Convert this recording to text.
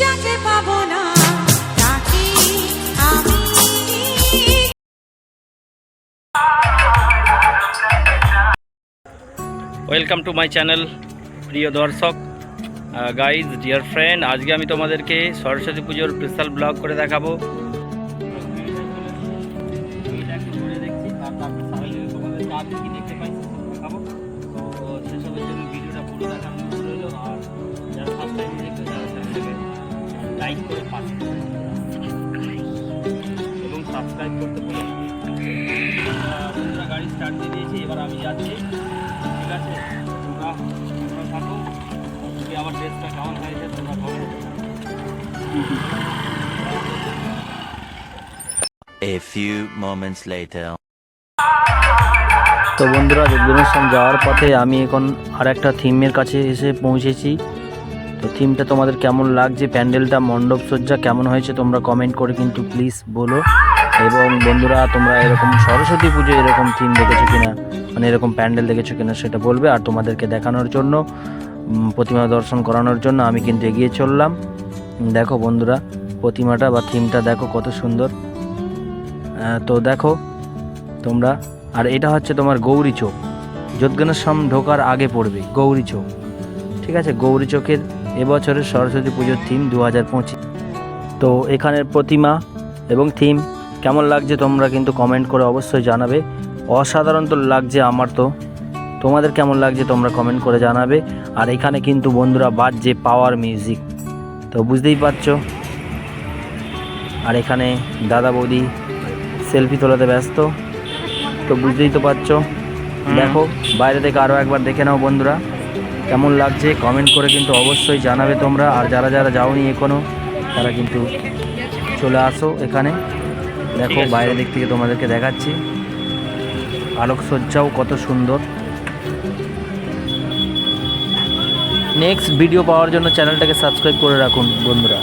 যাকে পাবো না তাকে আমি ওয়েলকাম টু মাই চ্যানেল প্রিয় দর্শক। গাইজ ডিয়ার ফ্রেন্ড আজকে আমি তোমাদেরকে সরস্বতী পুজোর স্পেশাল ব্লগ করে দেখাবো। লাইক করে পাশে এবং সাবস্ক্রাইব করতে ভুলে বন্ধুরা গাড়ি স্টার্ট দিয়ে দিয়েছি এবার আমি যাচ্ছি। ঠিক আছে? তোমরা তোমরা থাকো। যদি আমার ড্রেসটা কেমন হয়েছে তোমরা খবর A few moments later. তো বন্ধুরা যোগদর্শন যাওয়ার পথে আমি এখন আর একটা থিমের কাছে এসে পৌঁছেছি। তো থিমটা তোমাদের কেমন লাগছে? প্যান্ডেলটা, মণ্ডপ সজ্জা কেমন হয়েছে তোমরা কমেন্ট করে কিন্তু প্লিজ বলো। এবং বন্ধুরা, তোমরা এরকম সরস্বতী পুজো এরকম থিম দেখেছ কিনা? মানে এরকম প্যান্ডেল দেখেছ কিনা সেটা বলবে আর তোমাদেরকে দেখানোর জন্য প্রতিমা দর্শন করানোর জন্য আমি কিন্তু এগিয়ে চললাম। দেখো বন্ধুরা, প্রতিমাটা বা থিমটা দেখো কত সুন্দর। তো দেখো তোমরা, আর এটা হচ্ছে তোমার গৌরী চোখ। যোদ্গানাশ্রম ঢোকার আগে পড়বে, গৌরী চোখ। ঠিক আছে? গৌরী চোখের এবছরের সরস্বতী পুজোর থিম দু হাজার পঁচিশ। তো এখানের প্রতিমা এবং থিম কেমন লাগছে তোমরা কিন্তু কমেন্ট করে অবশ্যই জানাবে। অসাধারণ তো লাগছে আমার তো। তোমাদের কেমন লাগছে তোমরা কমেন্ট করে জানাবে। আর এখানে কিন্তু বন্ধুরা বাজছে পাওয়ার মিউজিক তো বুঝতেই পারছ? আর এখানে দাদা বৌদি সেলফি তোলাতে ব্যস্ত। তো বুঝতেই তো পারছ? দেখো বাইরে থেকে আরও একবার দেখে নাও বন্ধুরা। কেমন লাগছে কমেন্ট করে কিন্তু অবশ্যই জানাবে তোমরা। আর যারা যারা যাওনি এখনও তারা কিন্তু চলে আসো এখানে। দেখো বাইরে দিক থেকে তোমাদেরকে দেখাচ্ছি। আলোকসজ্জাও কত সুন্দর। নেক্সট ভিডিও পাওয়ার জন্য চ্যানেলটাকে সাবস্ক্রাইব করে রাখুন বন্ধুরা।